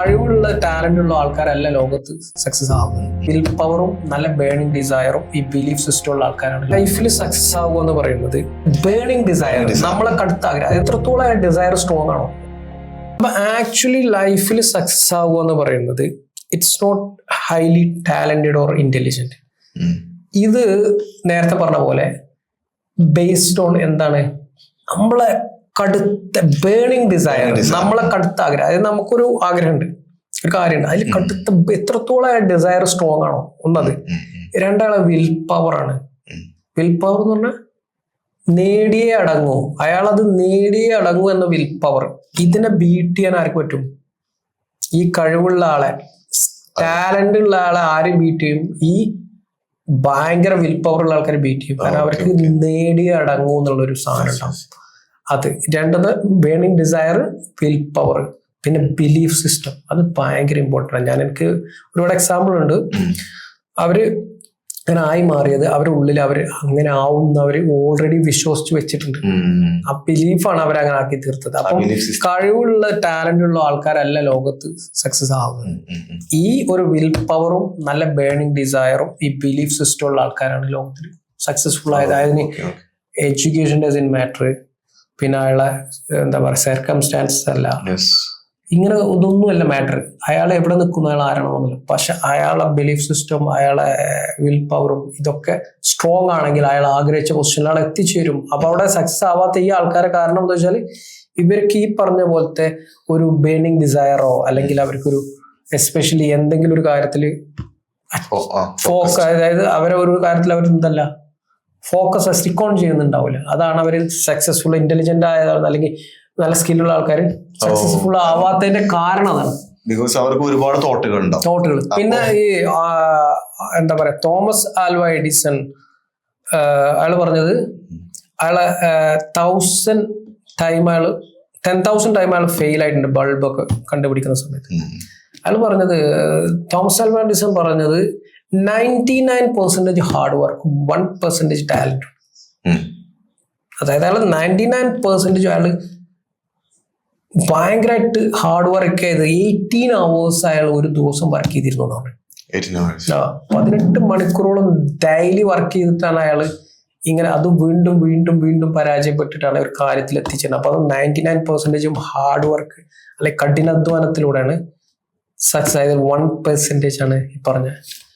കഴിവുള്ള ടാലന്റ് ഉള്ള ആൾക്കാരല്ല ലോകത്ത് സക്സസ് ആവുന്നത്. വിൽ പവറും നല്ല ബേണിംഗ് ഡിസയറും ഈ ബിലീഫ് സിസ്റ്റം ഉള്ള ആൾക്കാരാണ്. ലൈഫിൽ സക്സസ് ആവുക എന്ന് പറയുന്നത് ബേണിംഗ് ഡിസയർ നമ്മളെ കടുത്ത ആഗ്രഹം. എത്രത്തോളം ഡിസയർ സ്ട്രോങ് ആണോ? അപ്പൊ ആക്ച്വലി ലൈഫിൽ സക്സസ് ആവുക എന്ന് പറയുന്നത് it's not highly talented or intelligent ഇത് നേരത്തെ പറഞ്ഞ പോലെ ബേസ്ഡ് ഓൺ എന്താണ്? നമ്മളെ കടുത്ത ബേണിങ് ഡിസൈർ നമ്മളെ കടുത്ത ആഗ്രഹം. അതായത് നമുക്കൊരു ആഗ്രഹമുണ്ട്. ഒരു കാര്യമുണ്ട്. അതിൽ കടുത്ത എത്രത്തോളം ഡിസൈർ സ്ട്രോങ് ആണോ? ഒന്നത്. രണ്ടാളെ വിൽ പവർ ആണ്. വിൽ പവർ എന്ന് പറഞ്ഞാൽ നേടിയേ അടങ്ങൂ. അയാൾ അത് നേടിയേ അടങ്ങൂ എന്ന വിൽ പവർ ഇതിനെ ബീറ്റ് ചെയ്യാൻ ആർക്ക് പറ്റും? ഈ കഴിവുള്ള ആളെ ടാലന്റ് ഉള്ള ആളെ ആര് ബീറ്റ് ചെയ്യും? ഈ ഭയങ്കര വിൽ പവർ ഉള്ള ആൾക്കാർ ബീറ്റ് ചെയ്യും. കാരണം അവർക്ക് നേടിയേ അടങ്ങൂ എന്നുള്ള ഒരു സാധനം ഉണ്ടാവും. അത് രണ്ടത് ബേണിംഗ് ഡിസയർ വിൽ പവർ പിന്നെ ബിലീഫ് സിസ്റ്റം അത് ഭയങ്കര ഇമ്പോർട്ടന്റ് ആണ്. ഞാൻ എനിക്ക് ഒരുപാട് എക്സാമ്പിൾ ഉണ്ട്. അവർ അങ്ങനെ ആയി മാറിയത് അവരുടെ ഉള്ളിൽ അവർ അങ്ങനെ ആവുന്ന അവർ ഓൾറെഡി വിശ്വസിച്ച് വെച്ചിട്ടുണ്ട്. ആ ബിലീഫാണ് അവർ അങ്ങനെ ആക്കി തീർത്തത്. അപ്പം കഴിവുള്ള ടാലന്റ് ഉള്ള ആൾക്കാരല്ല ലോകത്ത് സക്സസ് ആവുന്നത്. ഈ ഒരു വിൽ പവറും നല്ല ബേണിംഗ് ഡിസയറും ഈ ബിലീഫ് സിസ്റ്റം ഉള്ള ആൾക്കാരാണ് ലോകത്തിൽ സക്സസ്ഫുൾ ആയത്. അതിന് എഡ്യൂക്കേഷൻ ഡസ് ഇൻ മാറ്റർ പിന്നെ അയാളെ എന്താ പറയുക സർക്കംസ്റ്റാൻസസ് അല്ല. ഇങ്ങനെ ഇതൊന്നുമല്ല മാറ്റർ അയാൾ എവിടെ നിൽക്കുന്നു അയാൾ ആരാണെന്നില്ല പക്ഷെ അയാളെ ബിലീഫ് സിസ്റ്റം അയാളെ വിൽ പവറും ഇതൊക്കെ സ്ട്രോങ് ആണെങ്കിൽ അയാൾ ആഗ്രഹിച്ച പൊസിഷനിൽ അയാൾ എത്തിച്ചേരും. അപ്പൊ അവിടെ സക്സസ് ആവാത്ത ഈ ആൾക്കാരെ കാരണം എന്താ വെച്ചാൽ ഇവർക്ക് ഈ പറഞ്ഞ പോലത്തെ ഒരു ബേണിംഗ് ഡിസയറോ അല്ലെങ്കിൽ അവർക്കൊരു എസ്പെഷ്യലി എന്തെങ്കിലും ഒരു കാര്യത്തിൽ ഫോക്കസ് അതായത് അവരെ ഒരു കാര്യത്തിൽ അവർ എന്തല്ല ഫോക്കസ് സ്റ്റിക്ക് ഓൺ ചെയ്യുന്നുണ്ടാവില്ല. അതാണ് അവർ സക്സസ്ഫുൾ ഇന്റലിജന്റ് ആയതാണ് അല്ലെങ്കിൽ നല്ല സ്കില്ലുള്ള ആൾക്കാർ സക്സസ്ഫുൾ ആവാത്തതിന്റെ കാരണം അതാണ്. ബിക്കോസ് അവർക്ക് ഒരുപാട് തോട്ടുകൾ ഉണ്ടാവും തോട്ടുകൾ പിന്നെ ഈ എന്താ പറയാ തോമസ് ആൽവ എഡിസൺ അയാൾ പറഞ്ഞത് അയാളെ തൗസൻഡ് ടൈം അയാൾ ടെൻ തൗസൻഡ് ടൈം അയാൾ ഫെയിൽ ആയിട്ടുണ്ട് ബൾബൊക്കെ കണ്ടുപിടിക്കുന്ന സമയത്ത്. അയാൾ പറഞ്ഞത് തോമസ് ആൽവ എഡിസൺ പറഞ്ഞത് ninety nine percentage hard work one percentage talent ഉം. അതായത് അയാൾ നയന്റി നയൻ പെർസെന്റേജ് അയാൾ ഭയങ്കരമായിട്ട് ഹാർഡ് വർക്ക് ചെയ്ത് എയ്റ്റീൻ അവേഴ്സ് അയാൾ ഒരു ദിവസം വർക്ക് ചെയ്തിരുന്നു എന്നാണ് 18 hours. ആ, പതിനെട്ട് മണിക്കൂറോളം ഡെയിലി വർക്ക് ചെയ്തിട്ടാണ് അയാൾ ഇങ്ങനെ അത് വീണ്ടും വീണ്ടും വീണ്ടും പരാജയപ്പെട്ടിട്ടാണ് ഒരു കാര്യത്തിൽ എത്തിച്ചത് അപ്പൊ അത് നയന്റി നയൻ പെർസെന്റേജും ഹാർഡ് വർക്ക് അല്ലെ കഠിനാധ്വാനത്തിലൂടെയാണ് സക്സസ് ആയത് വൺ പെർസെന്റേജ് ആണ് ഈ പറഞ്ഞ ഉം.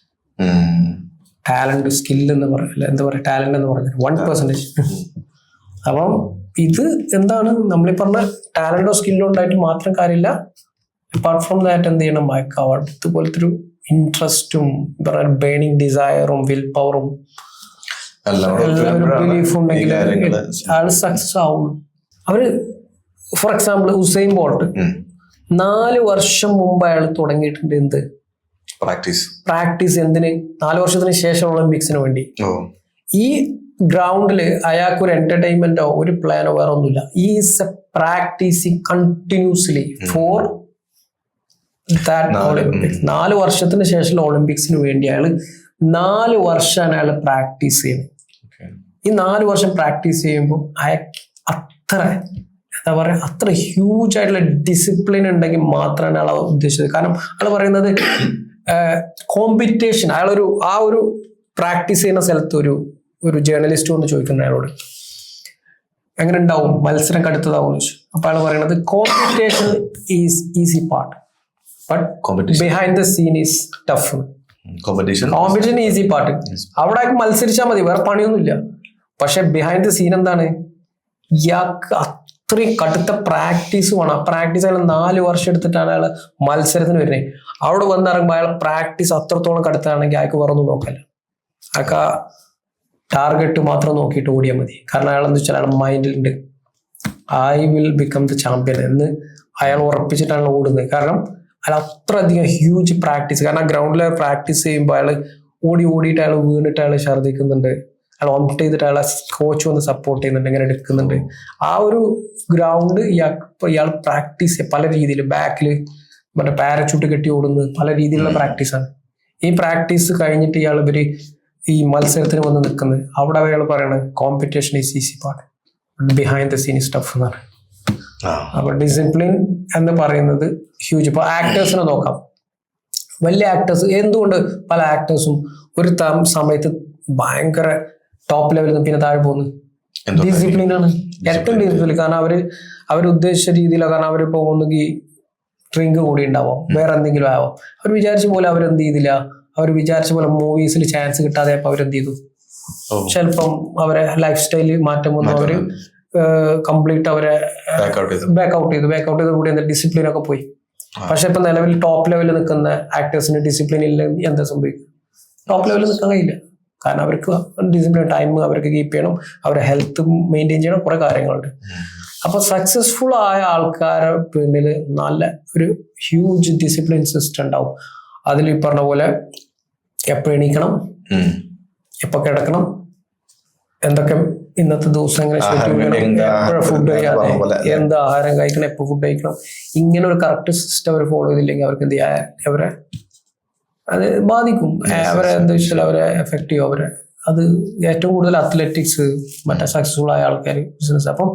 ടാലന്റ് സ്കിൽ എന്ന് പറയില്ല എന്താ പറയുക ടാലന്റ് എന്ന് പറഞ്ഞാൽ വൺ പെർസെന്റേജ് അപ്പം ഇത് എന്താണ്? നമ്മളീ പറഞ്ഞ ടാലന്റോ സ്കില്ലോ ഉണ്ടായിട്ട് മാത്രം കാര്യമില്ല. അപ്പാർട്ട് ഫ്രോം ദാറ്റ് എന്ത് ചെയ്യണം? മയക്ക ഇതുപോലത്തെ ഒരു ഇൻട്രസ്റ്റും ബേണിംഗ് ഡിസയറും വിൽ പവറും ബിലീഫ് ഉണ്ടെങ്കിൽ ആൾ സക്സസ് ആവുള്ളൂ. അവർ ഫോർ എക്സാമ്പിൾ ഹുസൈൻ ബോൾട്ട് നാല് വർഷം മുമ്പ് അയാൾ തുടങ്ങിയിട്ടുണ്ട് എന്ത്? പ്രാക്ടീസ് പ്രാക്ടീസ് എന്തിന്? നാല് വർഷത്തിന് ശേഷം ഒളിമ്പിക്സിന് വേണ്ടി. ഈ ഗ്രൗണ്ടിൽ അയാൾക്ക് ഒരു എന്റർടൈൻമെന്റോ ഒരു പ്ലാനോ വേറെ ഒന്നുമില്ല. Is a practising continuously for that Olympics നാല്. വർഷത്തിന് ശേഷം ഒളിമ്പിക്സിന് വേണ്ടി അയാൾ നാല് വർഷമാണ് അയാൾ പ്രാക്ടീസ് ചെയ്യുന്നത് ഈ നാല് വർഷം പ്രാക്ടീസ് ചെയ്യുമ്പോൾ അയാൾക്ക് അത്ര എന്താ പറയാ അത്ര ഹ്യൂജ് ആയിട്ടുള്ള ഡിസിപ്ലിൻ ഉണ്ടെങ്കിൽ മാത്രമാണ് അയാൾ ഉദ്ദേശിച്ചത്. കാരണം അയാൾ പറയുന്നത് കോമ്പറ്റീഷൻ അയാളൊരു ആ ഒരു പ്രാക്ടീസ് ചെയ്യുന്ന സ്ഥലത്ത് ഒരു ഒരു ജേർണലിസ്റ്റ് കൊണ്ട് ചോദിക്കുന്നു അയാളോട്. എങ്ങനെ ഉണ്ടാവും മത്സരം കടുത്തതാവും ചോദിച്ചു. അപ്പൊ അയാൾ പറയുന്നത് competition is easy part but behind the scene is tough competition competition easy part അവിടെ മത്സരിച്ചാൽ മതി വേറെ പണിയൊന്നുമില്ല. പക്ഷെ ബിഹൈൻഡ് ദ സീൻ എന്താണ്? ഇയാൾക്ക് അത്രയും കടുത്ത പ്രാക്ടീസ് വേണം. പ്രാക്ടീസ് അയാൾ നാല് വർഷം എടുത്തിട്ടാണ് അയാൾ മത്സരത്തിന് വരുന്നത് അവിടെ വന്നിറങ്ങുമ്പോൾ അയാൾ പ്രാക്ടീസ് അത്രത്തോളം കടുത്താണെങ്കിൽ അയാൾക്ക് വേറെ ഒന്നും നോക്കല്ല അയാൾക്ക് ആ ടാർഗറ്റ് മാത്രം നോക്കിയിട്ട് ഓടിയാൽ മതി. കാരണം അയാൾ എന്താ വെച്ചാൽ അയാളുടെ മൈൻഡിലുണ്ട് I will become the champion എന്ന് അയാൾ ഉറപ്പിച്ചിട്ടാണ് ഓടുന്നത്. കാരണം അയാൾ അത്രയധികം ഹ്യൂജ് പ്രാക്ടീസ് കാരണം ഗ്രൗണ്ടിൽ പ്രാക്ടീസ് ചെയ്യുമ്പോൾ അയാൾ ഓടി ഓടിയിട്ട് അയാൾ വീണിട്ട് അയാൾ ഛർദ്ദിക്കുന്നുണ്ട്. അയാൾ വോമിറ്റ് ചെയ്തിട്ട് അയാളെ കോച്ച് വന്ന് സപ്പോർട്ട് ചെയ്യുന്നുണ്ട് ഇങ്ങനെ എടുക്കുന്നുണ്ട്. ആ ഒരു ഗ്രൗണ്ട് ഇയാൾ ഇയാൾ പ്രാക്ടീസ് പല രീതിയിൽ ബാക്കിൽ മറ്റേ പാരച്യൂട്ട് കെട്ടി ഓടുന്നത് പല രീതിയിലുള്ള പ്രാക്ടീസാണ് ഈ പ്രാക്ടീസ് കഴിഞ്ഞിട്ട് ഇയാൾ ഇവർ ഈ മത്സരത്തിന് വന്ന് നിൽക്കുന്നത്. അവിടെ അയാൾ പറയണത് competition is easy part behind the scene stuff എന്നാണ്. അപ്പൊ ഡിസിപ്ലിൻ എന്ന് പറയുന്നത് ഹ്യൂജ് ഇപ്പൊ ആക്ടേഴ്സിനെ നോക്കാം. വലിയ ആക്ടേഴ്സ് എന്തുകൊണ്ട് പല ആക്ടേഴ്സും ഒരു സമയത്ത് ഭയങ്കര ടോപ്പ് ലെവലിൽ നിന്ന് പിന്നെ താഴെ പോകുന്നു ഡിസിപ്ലിൻ ആണ്. ഏറ്റവും ഡിസിപ്ലിൻ കാരണം അവർ അവർ ഉദ്ദേശിച്ച രീതിയിലോ കാരണം അവരിപ്പോ ഒന്നുകിൽ ഡ്രിങ്ക് കൂടി ഉണ്ടാവാം. വേറെ എന്തെങ്കിലും ആവാം. അവർ വിചാരിച്ച പോലെ അവരെന്ത് ചെയ്തില്ല. അവർ വിചാരിച്ച പോലെ മൂവീസിൽ ചാൻസ് കിട്ടാതെ അപ്പൊ അവരെന്ത് ചെയ്തു? ചിലപ്പം അവരെ ലൈഫ് സ്റ്റൈലിൽ മാറ്റം വന്നു. അവർ കംപ്ലീറ്റ് അവരെ ബാക്ക് ഔട്ട് ചെയ്തു. ബാക്ക് ഔട്ട് ചെയ്തു. കൂടി എന്താ? ഡിസിപ്ലിൻ ഒക്കെ പോയി. പക്ഷെ ഇപ്പൊ നിലവിൽ ടോപ്പ് ലെവലിൽ നിൽക്കുന്ന ആക്ടേഴ്സിന് ഡിസിപ്ലിൻ ഇല്ലെങ്കിൽ എന്താ സംഭവിക്കും ടോപ്പ് ലെവലിൽ നിൽക്കാൻ കഴിയില്ല. കാരണം അവർക്ക് ഡിസിപ്ലിൻ ടൈം അവർക്ക് കീപ്പ് ചെയ്യണം. അവരുടെ ഹെൽത്ത് മെയിന്റെയിൻ ചെയ്യണം. കുറെ കാര്യങ്ങളുണ്ട്. അപ്പൊ സക്സസ്ഫുൾ ആയ ആൾക്കാരെ പിന്നിൽ നല്ല ഒരു ഹ്യൂജ് ഡിസിപ്ലിൻ സിസ്റ്റം ഉണ്ടാവും. അതിൽ ഈ പറഞ്ഞ പോലെ എപ്പോൾ എണീക്കണം? എപ്പോ എപ്പോൾ കിടക്കണം? എന്തൊക്കെ ഇന്നത്തെ ദിവസം എങ്ങനെ ആഹാരം എന്താ ഫുഡ് കഴിക്കാതെ എന്ത് ആഹാരം കഴിക്കണം? എപ്പോൾ ഫുഡ് കഴിക്കണം? ഇങ്ങനെ ഒരു കറക്റ്റ് സിസ്റ്റം അവർ ഫോളോ ചെയ്തില്ലെങ്കിൽ അവർക്ക് എന്ത് ചെയ്യാ? അവരെ അത് ബാധിക്കും. അവരെ എന്താ വെച്ചാൽ അവരെ എഫക്ട് ചെയ്യും. അവരെ അത് ഏറ്റവും കൂടുതൽ അത്ലറ്റിക്സ് മറ്റേ സക്സസ്ഫുൾ ആയ ആൾക്കാർ ബിസിനസ് അപ്പം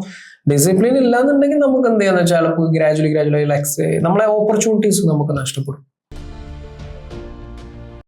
ഡിസിപ്ലിൻ ഇല്ലാന്നുണ്ടെങ്കിൽ നമുക്ക് എന്ത് ചെയ്യാന്ന് വെച്ചാൽ ഗ്രാജുവലി ഗ്രാജുവലി ലെക്സ് നമ്മളെ ഓപ്പർച്യൂണിറ്റീസ് നമുക്ക് നഷ്ടപ്പെടും.